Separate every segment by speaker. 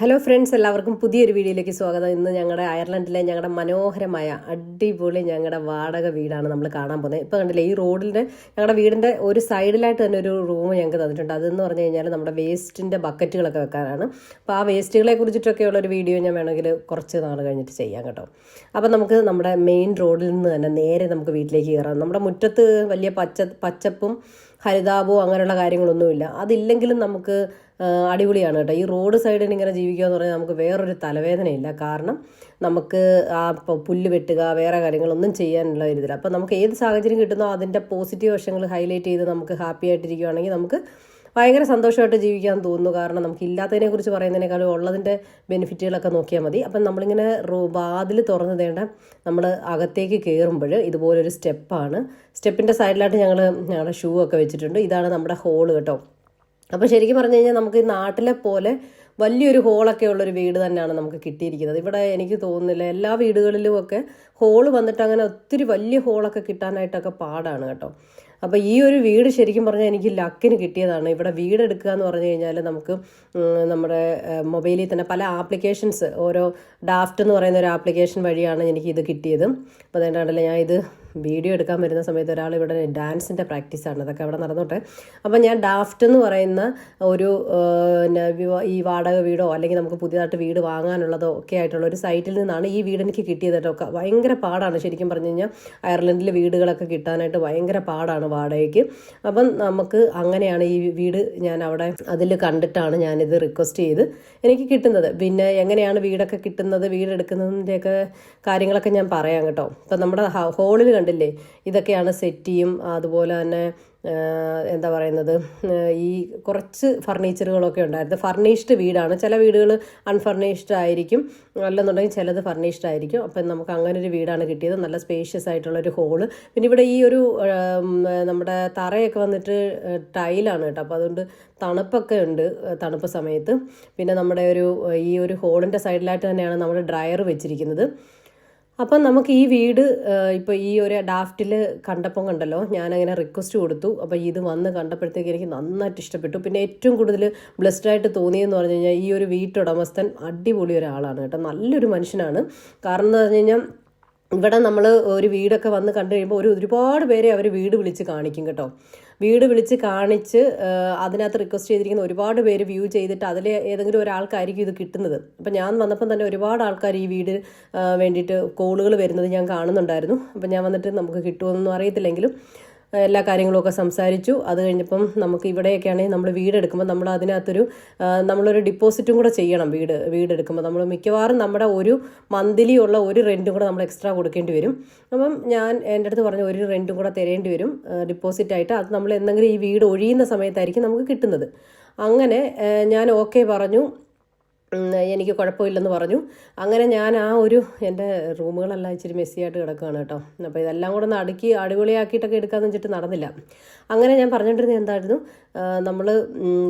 Speaker 1: Hello friends എല്ലാവർക്കും പുതിയൊരു വീഡിയോയിലേക്ക് സ്വാഗതം. ഇന്ന് ഞങ്ങളുടെ അയർലൻഡിലെ ഞങ്ങളുടെ മനോഹരമായ അടിപൊളി ഞങ്ങളുടെ വാടക വീടാണ് നമ്മൾ കാണാൻ പോകുന്നത് ഇപ്പോൾ കണ്ടില്ലേ ഈ റോഡിന്റെ ഞങ്ങളുടെ വീടിന്റെ ഒരു സൈഡിലായിട്ട് തന്നെ ഒരു റൂം ഞങ്ങൾക്ക് തന്നിട്ടുണ്ട്. അതെന്ന് പറഞ്ഞു കഴിഞ്ഞാൽ നമ്മുടെ വേസ്റ്റിന്റെ ബക്കറ്റുകളൊക്കെ വെക്കാനാണ്. അപ്പോൾ ആ വേസ്റ്റുകളെ കുറിച്ചിട്ടൊക്കെയുള്ള ഒരു വീഡിയോ ഞാൻ വേണമെങ്കിൽ കുറച്ച് നാൾ കഴിഞ്ഞിട്ട് ചെയ്യാം കേട്ടോ. അപ്പോൾ നമുക്ക് നമ്മുടെ മെയിൻ റോഡിൽ നിന്ന് തന്നെ നേരെ നമുക്ക് വീട്ടിലേക്ക് കയറാം നമ്മുടെ മുറ്റത്ത് വലിയ പച്ച പച്ചപ്പും ഹരിതാപവും അങ്ങനെയുള്ള കാര്യങ്ങളൊന്നുമില്ല. അതില്ലെങ്കിലും നമുക്ക് അടിപൊളിയാണ് കേട്ടോ. ഈ റോഡ് സൈഡിൽ ഇങ്ങനെ ജീവിക്കുക എന്ന് പറഞ്ഞാൽ നമുക്ക് വേറൊരു തലവേദനയില്ല. കാരണം നമുക്ക് ആ പുല്ല് വെട്ടുക വേറെ കാര്യങ്ങളൊന്നും ചെയ്യാനുള്ള ഒരു ഇതില്ല. അപ്പോൾ നമുക്ക് ഏത് സാഹചര്യം കിട്ടുന്നോ അതിന്റെ പോസിറ്റീവ് വശങ്ങൾ ഹൈലൈറ്റ് ചെയ്ത് നമുക്ക് ഹാപ്പി ആയിട്ടിരിക്കുകയാണെങ്കിൽ നമുക്ക് ഭയങ്കര സന്തോഷമായിട്ട് ജീവിക്കാൻ തോന്നുന്നു. കാരണം നമുക്ക് ഇല്ലാത്തതിനെക്കുറിച്ച് പറയുന്നതിനേക്കാളും ഉള്ളതിന്റെ ബെനിഫിറ്റുകളൊക്കെ നോക്കിയാൽ മതി. അപ്പം നമ്മളിങ്ങനെ വാതിൽ തുറന്നു തേണ്ട നമ്മൾ അകത്തേക്ക് കയറുമ്പോൾ ഇതുപോലൊരു സ്റ്റെപ്പാണ്. സ്റ്റെപ്പിന്റെ സൈഡിലായിട്ട് ഞങ്ങൾ ഞങ്ങളുടെ ഷൂ ഒക്കെ വെച്ചിട്ടുണ്ട്. ഇതാണ് നമ്മുടെ ഹോൾ കേട്ടോ. അപ്പോൾ ശരിക്കും പറഞ്ഞു കഴിഞ്ഞാൽ നമുക്ക് ഈ നാട്ടിലെ പോലെ വലിയൊരു ഹോളൊക്കെ ഉള്ളൊരു വീട് തന്നെയാണ് നമുക്ക് കിട്ടിയിരിക്കുന്നത്. ഇവിടെ എനിക്ക് തോന്നുന്നില്ല എല്ലാ വീടുകളിലും ഒക്കെ ഹോൾ വന്നിട്ട് അങ്ങനെ ഒത്തിരി വലിയ ഹോളൊക്കെ കിട്ടാനായിട്ടൊക്കെ പാടാണ് കേട്ടോ. അപ്പോൾ ഈ ഒരു വീട് ശരിക്കും പറഞ്ഞാൽ എനിക്ക് ലക്കിന് കിട്ടിയതാണ്. ഇവിടെ വീട് എടുക്കുക എന്ന് പറഞ്ഞു കഴിഞ്ഞാൽ നമുക്ക് നമ്മുടെ മൊബൈലിൽ തന്നെ പല ആപ്ലിക്കേഷൻസ് ഓരോ ഡാഫ്റ്റ് എന്ന് പറയുന്ന ഒരു ആപ്ലിക്കേഷൻ വഴിയാണ് എനിക്ക് ഇത് കിട്ടിയത്. അപ്പോൾ അതുകൊണ്ടാണല്ലോ ഞാൻ ഇത് വീഡിയോ എടുക്കാൻ വരുന്ന സമയത്ത് ഒരാൾ ഇവിടെ ഡാൻസിന്റെ പ്രാക്ടീസാണ് അതൊക്കെ അവിടെ നടന്നോട്ടെ. അപ്പം ഞാൻ ഡാഫ്റ്റ് എന്ന് പറയുന്ന ഒരു ഈ വാടക വീടോ അല്ലെങ്കിൽ നമുക്ക് പുതിയതായിട്ട് വീട് വാങ്ങാനുള്ളതോ ഒക്കെ ആയിട്ടുള്ള ഒരു സൈറ്റിൽ നിന്നാണ് ഈ വീട് എനിക്ക് കിട്ടിയത് കേട്ടോ. ഭയങ്കര പാടാണ് ശരിക്കും പറഞ്ഞു കഴിഞ്ഞാൽ. അയർലൻഡിൽ വീടുകളൊക്കെ കിട്ടാനായിട്ട് ഭയങ്കര പാടാണ് വാടകയ്ക്ക്. അപ്പം നമുക്ക് അങ്ങനെയാണ് ഈ വീട് ഞാൻ അവിടെ അതിൽ കണ്ടിട്ടാണ് ഞാനിത് റിക്വസ്റ്റ് ചെയ്ത് എനിക്ക് കിട്ടുന്നത്. പിന്നെ എങ്ങനെയാണ് വീടൊക്കെ കിട്ടുന്നത് വീടെടുക്കുന്നതിന്റെയൊക്കെ കാര്യങ്ങളൊക്കെ ഞാൻ പറയാം കേട്ടോ. അപ്പം നമ്മുടെ ഹോളിൽ കണ്ടില്ലേ? ഇതൊക്കെയാണ് സെറ്റിയും അതുപോലെ തന്നെ എന്താ പറയുന്നത് ഈ കുറച്ച് ഫർണിച്ചറുകളൊക്കെ ഉണ്ടായിരുന്നു. ഫർണിഷ്ഡ് വീടാണ്. ചില വീടുകൾ അൺഫർണിഷ്ഡ് ആയിരിക്കും. അല്ലെന്നുണ്ടെങ്കിൽ ചിലത് ഫർണിഷ്ഡ് ആയിരിക്കും. അപ്പം നമുക്ക് അങ്ങനെ ഒരു വീടാണ് കിട്ടിയത്. നല്ല സ്പേഷ്യസ് ആയിട്ടുള്ള ഒരു ഹോൾ പിന്നെ ഇവിടെ ഈ ഒരു നമ്മുടെ തറയൊക്കെ വന്നിട്ട് ടൈലാണ് കേട്ടോ. അപ്പോൾ അതുകൊണ്ട് തണുപ്പൊക്കെ ഉണ്ട് തണുപ്പ് സമയത്ത്. പിന്നെ നമ്മുടെ ഒരു ഈ ഒരു ഹോളിന്റെ സൈഡിലായിട്ട് തന്നെയാണ് നമ്മുടെ ഡ്രയർ വെച്ചിരിക്കുന്നത്. അപ്പം നമുക്ക് ഈ വീട് ഇപ്പോൾ ഈ ഒരു ഡാഫ്റ്റിൽ കണ്ടപ്പം കണ്ടല്ലോ ഞാനങ്ങനെ റിക്വസ്റ്റ് കൊടുത്തു. അപ്പോൾ ഇത് വന്ന് കണ്ടപ്പോഴത്തേക്ക് എനിക്ക് നന്നായിട്ട് ഇഷ്ടപ്പെട്ടു. പിന്നെ ഏറ്റവും കൂടുതൽ ബ്ലെസ്ഡ് ആയിട്ട് തോന്നിയെന്ന് പറഞ്ഞു കഴിഞ്ഞാൽ ഈ ഒരു വീട്ടുടമസ്ഥൻ അടിപൊളി ഒരാളാണ് കേട്ടോ. നല്ലൊരു മനുഷ്യനാണ്. കാരണം എന്ന് പറഞ്ഞു കഴിഞ്ഞാൽ ഇവിടെ നമ്മൾ ഒരു വീടൊക്കെ വന്ന് കണ്ടു കഴിയുമ്പോൾ ഒരു ഒരുപാട് പേരെ അവർ വീട് വിളിച്ച് കാണിക്കും കേട്ടോ. വീട് വിളിച്ച് കാണിച്ച് അതിനകത്ത് റിക്വസ്റ്റ് ചെയ്തിരിക്കുന്ന ഒരുപാട് പേര് വ്യൂ ചെയ്തിട്ട് അതിൽ ഏതെങ്കിലും ഒരാൾക്കായിരിക്കും ഇത് കിട്ടുന്നത്. അപ്പം ഞാൻ വന്നപ്പം തന്നെ ഒരുപാട് ആൾക്കാർ ഈ വീട് വേണ്ടിയിട്ട് കോളുകൾ വരുന്നത് ഞാൻ കാണുന്നുണ്ടായിരുന്നു. അപ്പം ഞാൻ വന്നിട്ട് നമുക്ക് കിട്ടുമെന്നൊന്നും അറിയത്തില്ലെങ്കിലും എല്ലാ കാര്യങ്ങളൊക്കെ സംസാരിച്ചു. അത് കഴിഞ്ഞപ്പം നമുക്ക് ഇവിടെയൊക്കെ ആണെങ്കിൽ നമ്മൾ വീടെടുക്കുമ്പോൾ നമ്മൾ അതിനകത്തൊരു നമ്മളൊരു ഡിപ്പോസിറ്റും കൂടെ ചെയ്യണം വീട് വീടെടുക്കുമ്പോൾ നമ്മൾ മിക്കവാറും നമ്മുടെ ഒരു മന്ത്ലി ഉള്ള ഒരു റെന്റും കൂടെ നമ്മൾ എക്സ്ട്രാ കൊടുക്കേണ്ടി വരും. അപ്പം ഞാൻ എന്റെ അടുത്ത് പറഞ്ഞ ഒരു റെന്റും കൂടെ തരേണ്ടി വരും ഡിപ്പോസിറ്റ് ആയിട്ട്. അത് നമ്മൾ എന്തെങ്കിലും ഈ വീട് ഒഴിയുന്ന സമയത്തായിരിക്കും നമുക്ക് കിട്ടുന്നത്. അങ്ങനെ ഞാൻ ഓക്കെ പറഞ്ഞു. എനിക്ക് കുഴപ്പമില്ലെന്ന് പറഞ്ഞു. അങ്ങനെ ഞാൻ ആ ഒരു എന്റെ റൂമുകളെല്ലാം ഇച്ചിരി മെസ്സിയായിട്ട് കിടക്കുകയാണ് കേട്ടോ. അപ്പോൾ ഇതെല്ലാം കൂടെ ഒന്ന് അടുക്കി അടിപൊളിയാക്കിയിട്ടൊക്കെ എടുക്കാമെന്ന് വെച്ചിട്ട് നടന്നില്ല. അങ്ങനെ ഞാൻ പറഞ്ഞുകൊണ്ടിരുന്നത് എന്തായിരുന്നു? നമ്മൾ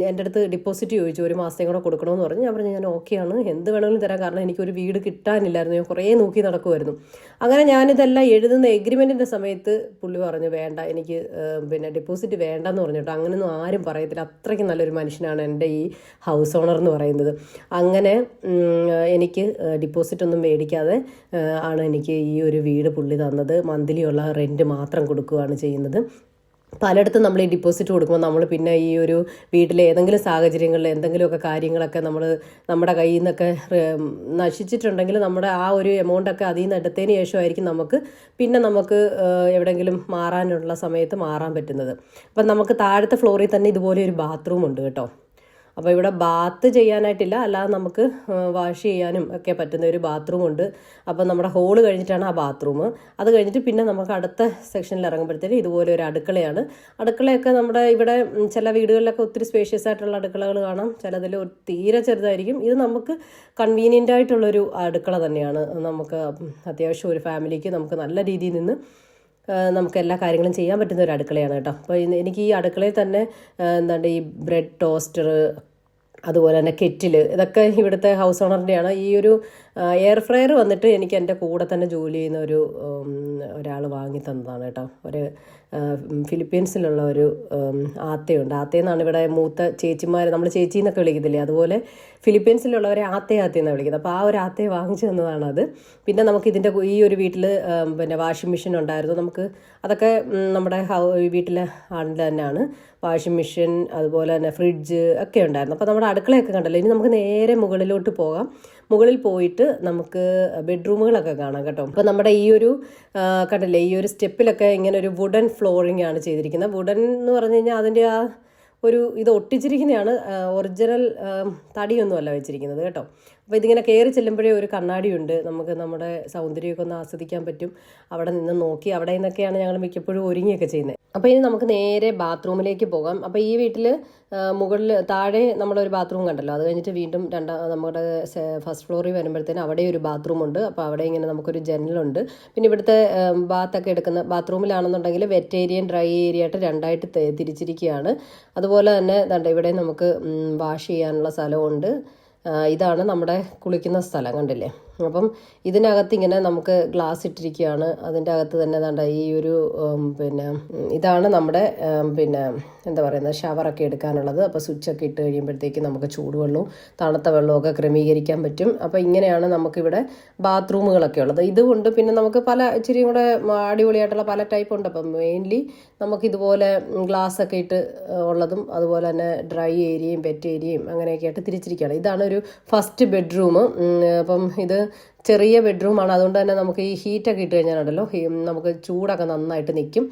Speaker 1: എന്റെ അടുത്ത് ഡിപ്പോസിറ്റ് ചോദിച്ചു. ഒരു മാസത്തേയും കൂടെ കൊടുക്കണമെന്ന് പറഞ്ഞു. ഞാൻ പറഞ്ഞു ഞാൻ ഓക്കെയാണ് എന്ത് വേണമെങ്കിലും തരാം. കാരണം എനിക്കൊരു വീട് കിട്ടാനില്ലായിരുന്നു. ഞാൻ കുറേ നോക്കി നടക്കുമായിരുന്നു അങ്ങനെ ഞാനിതെല്ലാം എഴുതുന്ന എഗ്രിമെന്റിന്റെ സമയത്ത് പുള്ളി പറഞ്ഞു വേണ്ട. എനിക്ക് പിന്നെ ഡിപ്പോസിറ്റ് വേണ്ടെന്ന് പറഞ്ഞു കേട്ടോ. അങ്ങനെയൊന്നും ആരും പറയത്തില്ല. അത്രയ്ക്ക് നല്ലൊരു മനുഷ്യനാണ് എന്റെ ഈ ഹൗസ് ഓണർ എന്ന് പറയുന്നത്. അങ്ങനെ എനിക്ക് ഡിപ്പോസിറ്റ് ഒന്നും മേടിക്കാതെ ആണ് എനിക്ക് ഈ ഒരു വീട് പുള്ളി തന്നത്. മന്ത്ലിയുള്ള റെന്റ് മാത്രം കൊടുക്കുകയാണ് ചെയ്യുന്നത്. പലയിടത്തും നമ്മൾ ഈ ഡിപ്പോസിറ്റ് കൊടുക്കുമ്പോൾ നമ്മൾ പിന്നെ ഈ ഒരു വീട്ടിലെ ഏതെങ്കിലും സാഹചര്യങ്ങളിൽ എന്തെങ്കിലുമൊക്കെ കാര്യങ്ങളൊക്കെ നമ്മൾ നമ്മുടെ കയ്യിൽ നിന്നൊക്കെ നശിച്ചിട്ടുണ്ടെങ്കിൽ നമ്മുടെ ആ ഒരു എമൗണ്ടൊക്കെ അതിൽ നിന്ന് എടുത്തതിന് ശേഷമായിരിക്കും നമുക്ക് പിന്നെ നമുക്ക് എവിടെയെങ്കിലും മാറാനുള്ള സമയത്ത് മാറാൻ പറ്റുന്നത്. അപ്പം നമുക്ക് താഴത്തെ ഫ്ലോറിൽ തന്നെ ഇതുപോലെ ഒരു ബാത്റൂം ഉണ്ട് കേട്ടോ. അപ്പോൾ ഇവിടെ ബാത്ത് ചെയ്യാനായിട്ടില്ല. അല്ലാതെ നമുക്ക് വാഷ് ചെയ്യാനും ഒക്കെ പറ്റുന്ന ഒരു ബാത്റൂം ഉണ്ട്. അപ്പോൾ നമ്മുടെ ഹോൾ കഴിഞ്ഞിട്ടാണ് ആ ബാത്റൂം. അത് കഴിഞ്ഞിട്ട് പിന്നെ നമുക്ക് അടുത്ത സെക്ഷനിൽ ഇറങ്ങുമ്പോഴത്തേക്ക് ഇതുപോലെ ഒരു അടുക്കളയാണ്. അടുക്കളയൊക്കെ നമ്മുടെ ഇവിടെ ചില വീടുകളിലൊക്കെ ഒത്തിരി സ്പേഷ്യസ് ആയിട്ടുള്ള അടുക്കളകൾ കാണാം. ചിലതിൽ തീരെ ചെറുതായിരിക്കും. ഇത് നമുക്ക് കൺവീനിയന്റ് ആയിട്ടുള്ളൊരു അടുക്കള തന്നെയാണ്. നമുക്ക് അത്യാവശ്യം ഒരു ഫാമിലിക്ക് നമുക്ക് നല്ല രീതിയിൽ നിന്ന് നമുക്ക് എല്ലാ കാര്യങ്ങളും ചെയ്യാൻ പറ്റുന്ന ഒരു അടുക്കളയാണ് കേട്ടോ. അപ്പോൾ എനിക്ക് ഈ അടുക്കളയിൽ തന്നെ എന്താണ് ഈ ബ്രെഡ് ടോസ്റ്റർ അതുപോലെ തന്നെ കെറ്റിൽ ഇതൊക്കെ ഇവിടുത്തെ ഹൗസ് ഓണറിന്റെയാണ്. ഈ ഒരു എയർ ഫ്രയർ വന്നിട്ട് എനിക്ക് എന്റെ കൂടെ തന്നെ ജോലി ചെയ്യുന്ന ഒരു ഒരാൾ വാങ്ങി തന്നതാണ് കേട്ടോ. ഒരു ഫിലിപ്പീൻസിലുള്ള ഒരു ആത്തയുണ്ട്. ആത്തയെന്നാണ് ഇവിടെ മൂത്ത ചേച്ചിമാർ നമ്മൾ ചേച്ചി എന്നൊക്കെ വിളിക്കത്തില്ലേ? അതുപോലെ ഫിലിപ്പീൻസിലുള്ളവരെ ആത്തേ ആത്തേ എന്നാണ് വിളിക്കുന്നത്. അപ്പോൾ ആ ഒരു ആത്തയെ വാങ്ങിച്ചു തന്നതാണ് അത് പിന്നെ നമുക്ക് ഇതിന്റെ ഈ ഒരു വീട്ടിൽ പിന്നെ വാഷിംഗ് മെഷീൻ ഉണ്ടായിരുന്നു. നമുക്ക് അതൊക്കെ നമ്മുടെ വീട്ടിലെ ആളിന്റെ തന്നെയാണ്. വാഷിംഗ് മെഷീൻ അതുപോലെ തന്നെ ഫ്രിഡ്ജ് ഒക്കെ ഉണ്ടായിരുന്നു. അപ്പോൾ നമ്മുടെ അടുക്കളയൊക്കെ കണ്ടല്ലോ. ഇനി നമുക്ക് നേരെ മുകളിലോട്ട് പോകാം. മുകളിൽ പോയിട്ട് നമുക്ക് ബെഡ്റൂമുകളൊക്കെ കാണാം കേട്ടോ. അപ്പോൾ നമ്മുടെ ഈ ഒരു കണ്ടല്ലേ ഈ ഒരു സ്റ്റെപ്പിലൊക്കെ ഇങ്ങനെ ഒരു വുഡൻ ഫ്ലോറിംഗ് ആണ് ചെയ്തിരിക്കുന്നത്. വുഡൻ എന്ന് പറഞ്ഞു കഴിഞ്ഞാൽ അതിന്റെ ആ ഒരു ഇത് ഒട്ടിച്ചിരിക്കുന്നതാണ് ഒറിജിനൽ തടിയൊന്നുമല്ല വെച്ചിരിക്കുന്നത് കേട്ടോ. അപ്പോൾ ഇതിങ്ങനെ കയറി ചെല്ലുമ്പോഴേ ഒരു കണ്ണാടിയുണ്ട്. നമുക്ക് നമ്മുടെ സൗന്ദര്യമൊക്കെ ഒന്ന് ആസ്വദിക്കാൻ പറ്റും. അവിടെ നിന്ന് നോക്കി അവിടെ നിന്നൊക്കെയാണ് ഞങ്ങൾ മിക്കപ്പോഴും ഒരുങ്ങിയൊക്കെ ചെയ്യുന്നത്. അപ്പോൾ ഇനി നമുക്ക് നേരെ ബാത്റൂമിലേക്ക് പോകാം. അപ്പോൾ ഈ വീട്ടിൽ മുകളിൽ താഴെ നമ്മളൊരു ബാത്റൂം കണ്ടല്ലോ. അത് കഴിഞ്ഞിട്ട് വീണ്ടും രണ്ടാം നമ്മുടെ ഫസ്റ്റ് ഫ്ലോറിൽ വരുമ്പോഴത്തേന് അവിടെ ഒരു ബാത്റൂം ഉണ്ട്. അപ്പോൾ അവിടെ ഇങ്ങനെ നമുക്കൊരു ജനലുണ്ട് പിന്നെ ഇവിടുത്തെ ബാത്തൊക്കെ എടുക്കുന്ന ബാത്റൂമിലാണെന്നുണ്ടെങ്കിൽ വെറ്റ് ഏരിയയും ഡ്രൈ ഏരിയ ആയിട്ട് രണ്ടായിട്ട് തിരിച്ചിരിക്കുകയാണ്. അതുപോലെ തന്നെ ഇവിടെ നമുക്ക് വാഷ് ചെയ്യാനുള്ള സ്ഥലമുണ്ട് ഇതാണ് നമ്മുടെ കുളിക്കുന്ന സ്ഥലം കണ്ടില്ലേ? അപ്പം ഇതിനകത്ത് ഇങ്ങനെ നമുക്ക് ഗ്ലാസ് ഇട്ടിരിക്കുകയാണ്. അതിന്റെ അകത്ത് തന്നെ ദാണ്ട ഈ ഒരു പിന്നെ ഇതാണ് നമ്മുടെ പിന്നെ എന്താ പറയുന്നത് ഷവറൊക്കെ എടുക്കാനുള്ളത്. അപ്പോൾ സ്വിച്ചൊക്കെ ഇട്ട് കഴിയുമ്പോഴത്തേക്ക് നമുക്ക് ചൂടുവെള്ളവും തണുത്ത വെള്ളമൊക്കെ ക്രമീകരിക്കാൻ പറ്റും. അപ്പോൾ ഇങ്ങനെയാണ് നമുക്കിവിടെ ബാത്റൂമുകളൊക്കെ ഉള്ളത്. ഇതുകൊണ്ട് പിന്നെ നമുക്ക് പല ഇച്ചിരി കൂടെ അടിപൊളിയായിട്ടുള്ള പല ടൈപ്പ് ഉണ്ട്. അപ്പം മെയിൻലി നമുക്കിതുപോലെ ഗ്ലാസ് ഒക്കെ ഇട്ട് ഉള്ളതും അതുപോലെ തന്നെ ഡ്രൈ ഏരിയയും പെറ്റ് ഏരിയയും അങ്ങനെയൊക്കെ ആയിട്ട് തിരിച്ചിരിക്കുകയാണ്. ഇതാണ് ഒരു ഫസ്റ്റ് ബെഡ്റൂം അപ്പം ഇത് ചെറിയ ബെഡ്റൂമാണ് അതുകൊണ്ട് തന്നെ നമുക്ക് ഈ ഹീറ്റൊക്കെ ഇട്ട് കഴിഞ്ഞാലുണ്ടല്ലോ നമുക്ക് ചൂടൊക്കെ നന്നായിട്ട് നിൽക്കും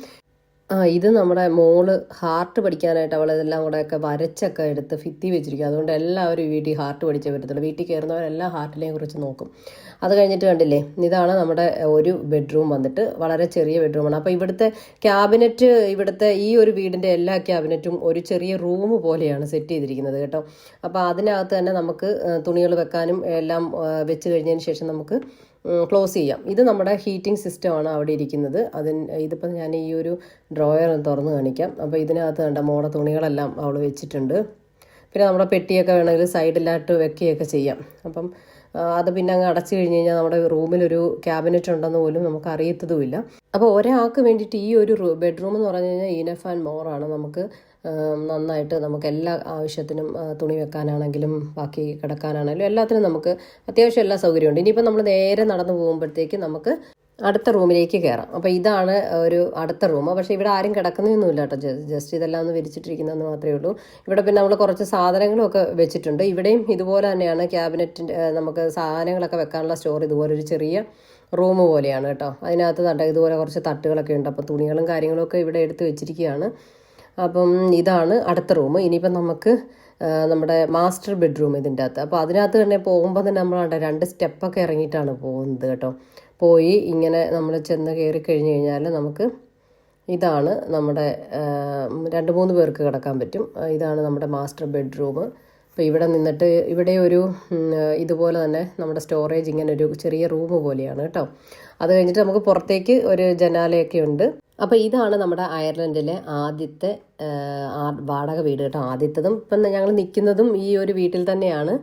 Speaker 1: ആ ഇത് നമ്മുടെ മോൾ ഹാർട്ട് പഠിക്കാനായിട്ട് അവൾ ഇതെല്ലാം കൂടെ ഒക്കെ വരച്ചൊക്കെ എടുത്ത് ഫിത്തി വെച്ചിരിക്കും. അതുകൊണ്ട് എല്ലാവരും വീട്ടിൽ ഹാർട്ട് പഠിച്ചേ പറ്റത്തുള്ളൂ. വീട്ടിൽ കയറുന്നവരെല്ലാം ഹാർട്ടിനെയും കുറിച്ച് നോക്കും. അത് കഴിഞ്ഞിട്ട് കണ്ടില്ലേ? ഇതാണ് നമ്മുടെ ഒരു ബെഡ്റൂം വന്നിട്ട് വളരെ ചെറിയ ബെഡ്റൂമാണ് അപ്പോൾ ഇവിടുത്തെ ക്യാബിനറ്റ് ഇവിടുത്തെ ഈ ഒരു വീടിന്റെ എല്ലാ ക്യാബിനറ്റും ഒരു ചെറിയ റൂം പോലെയാണ് സെറ്റ് ചെയ്തിരിക്കുന്നത് കേട്ടോ. അപ്പോൾ അതിനകത്ത് തന്നെ നമുക്ക് തുണികൾ വെക്കാനും എല്ലാം വെച്ച് കഴിഞ്ഞതിന് ശേഷം നമുക്ക് ക്ലോസ് ചെയ്യാം. ഇത് നമ്മുടെ ഹീറ്റിംഗ് സിസ്റ്റമാണ് അവിടെ ഇരിക്കുന്നത്. അതിന് ഇതിപ്പോൾ ഞാൻ ഈ ഒരു ഡ്രോയർ തുറന്ന് കാണിക്കാം. അപ്പോൾ ഇതിനകത്ത് കണ്ട മോടെ തുണികളെല്ലാം അവൾ വെച്ചിട്ടുണ്ട്. പിന്നെ നമ്മുടെ പെട്ടിയൊക്കെ വേണമെങ്കിൽ സൈഡിലായിട്ട് വെക്കുകയൊക്കെ ചെയ്യാം. അപ്പം അത് പിന്നെ അങ്ങ് അടച്ചു കഴിഞ്ഞ് കഴിഞ്ഞാൽ നമ്മുടെ റൂമിലൊരു ക്യാബിനറ്റ് ഉണ്ടെന്ന് പോലും നമുക്ക് അറിയത്തതുമില്ല. അപ്പോൾ ഒരാൾക്ക് വേണ്ടിയിട്ട് ഈ ഒരു ബെഡ്റൂം എന്ന് പറഞ്ഞു കഴിഞ്ഞാൽ ഈനഫ് ആൻഡ് മോറാണ് നമുക്ക് നന്നായിട്ട് നമുക്ക് എല്ലാ ആവശ്യത്തിനും തുണി വെക്കാനാണെങ്കിലും ബാക്കി കിടക്കാനാണെങ്കിലും എല്ലാത്തിനും നമുക്ക് അത്യാവശ്യം എല്ലാ സൗകര്യമുണ്ട്. ഇനിയിപ്പോൾ നമ്മൾ നേരെ നടന്നു പോകുമ്പോഴത്തേക്ക് നമുക്ക് അടുത്ത റൂമിലേക്ക് കയറാം അപ്പോൾ ഇതാണ് ഒരു അടുത്ത റൂം. പക്ഷേ ഇവിടെ ആരും കിടക്കുന്നൊന്നുമില്ല കേട്ടോ. ജസ്റ്റ് ഇതെല്ലാം ഒന്ന് വിരിച്ചിട്ടിരിക്കുന്നതെന്ന് മാത്രമേ ഉള്ളൂ. ഇവിടെ പിന്നെ നമ്മൾ കുറച്ച് സാധനങ്ങളൊക്കെ വെച്ചിട്ടുണ്ട്. ഇവിടെയും ഇതുപോലെ തന്നെയാണ് ക്യാബിനറ്റിന്റെ നമുക്ക് സാധനങ്ങളൊക്കെ വെക്കാനുള്ള സ്റ്റോർ ഇതുപോലെ ഒരു ചെറിയ റൂം പോലെയാണ് കേട്ടോ. അതിനകത്ത് തട്ട ഇതുപോലെ കുറച്ച് തട്ടുകളൊക്കെ ഉണ്ട്. അപ്പോൾ തുണികളും കാര്യങ്ങളൊക്കെ ഇവിടെ എടുത്ത് വെച്ചിരിക്കുകയാണ്. അപ്പം ഇതാണ് അടുത്ത റൂം. ഇനിയിപ്പം നമുക്ക് നമ്മുടെ മാസ്റ്റർ ബെഡ്റൂം ഇതിന്റെ അകത്ത്. അപ്പോൾ അതിനകത്ത് തന്നെ പോകുമ്പോൾ തന്നെ നമ്മൾ രണ്ട് സ്റ്റെപ്പൊക്കെ ഇറങ്ങിയിട്ടാണ് പോകുന്നത് കേട്ടോ. പോയി ഇങ്ങനെ നമ്മൾ ചെന്ന് കയറി കഴിഞ്ഞ് കഴിഞ്ഞാൽ നമുക്ക് ഇതാണ് നമ്മുടെ രണ്ട് മൂന്ന് പേർക്ക് കിടക്കാൻ പറ്റും. ഇതാണ് നമ്മുടെ മാസ്റ്റർ ബെഡ്റൂം. അപ്പോൾ ഇവിടെ നിന്നിട്ട് ഇവിടെ ഒരു ഇതുപോലെ തന്നെ നമ്മുടെ സ്റ്റോറേജ് ഇങ്ങനെ ഒരു ചെറിയ റൂം പോലെയാണ് കേട്ടോ. അത് കഴിഞ്ഞിട്ട് നമുക്ക് പുറത്തേക്ക് ഒരു ജനാലയൊക്കെ ഉണ്ട്. അപ്പോൾ ഇതാണ് നമ്മുടെ അയർലൻഡിലെ ആദ്യത്തെ വാടക വീട് കേട്ടോ. ആദ്യത്തതും ഇപ്പം ഞങ്ങൾ നിൽക്കുന്നതും ഈ ഒരു വീട്ടിൽ തന്നെയാണ്.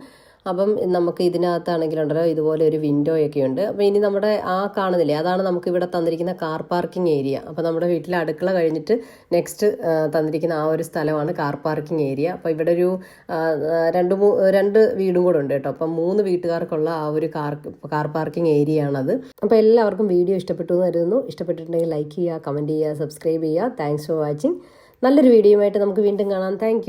Speaker 1: അപ്പം നമുക്ക് ഇതിനകത്താണെങ്കിലുണ്ടല്ലോ ഇതുപോലെ ഒരു വിൻഡോയൊക്കെ ഉണ്ട് അപ്പോൾ ഇനി നമ്മുടെ ആ കാണുന്നില്ലേ? അതാണ് നമുക്ക് ഇവിടെ തന്നിരിക്കുന്ന കാർ പാർക്കിംഗ് ഏരിയ അപ്പോൾ നമ്മുടെ വീട്ടിലെ അടുക്കള കഴിഞ്ഞിട്ട് നെക്സ്റ്റ് തന്നിരിക്കുന്ന ആ ഒരു സ്ഥലമാണ് കാർ പാർക്കിംഗ് ഏരിയ അപ്പോൾ ഇവിടെ ഒരു രണ്ട് രണ്ട് വീടും കൂടെ ഉണ്ട് കേട്ടോ. അപ്പം മൂന്ന് വീട്ടുകാർക്കുള്ള ആ ഒരു കാർ കാർ പാർക്കിംഗ് ഏരിയ ആണത്. അപ്പോൾ എല്ലാവർക്കും വീഡിയോ ഇഷ്ടപ്പെട്ടു എന്ന് കരുതുന്നു. ഇഷ്ടപ്പെട്ടിട്ടുണ്ടെങ്കിൽ ലൈക്ക് ചെയ്യുക കമന്റ് ചെയ്യുക സബ്സ്ക്രൈബ് ചെയ്യുക. താങ്ക്സ് ഫോർ വാച്ചിങ് നല്ലൊരു വീഡിയോ ആയിട്ട് നമുക്ക് വീണ്ടും കാണാം. താങ്ക്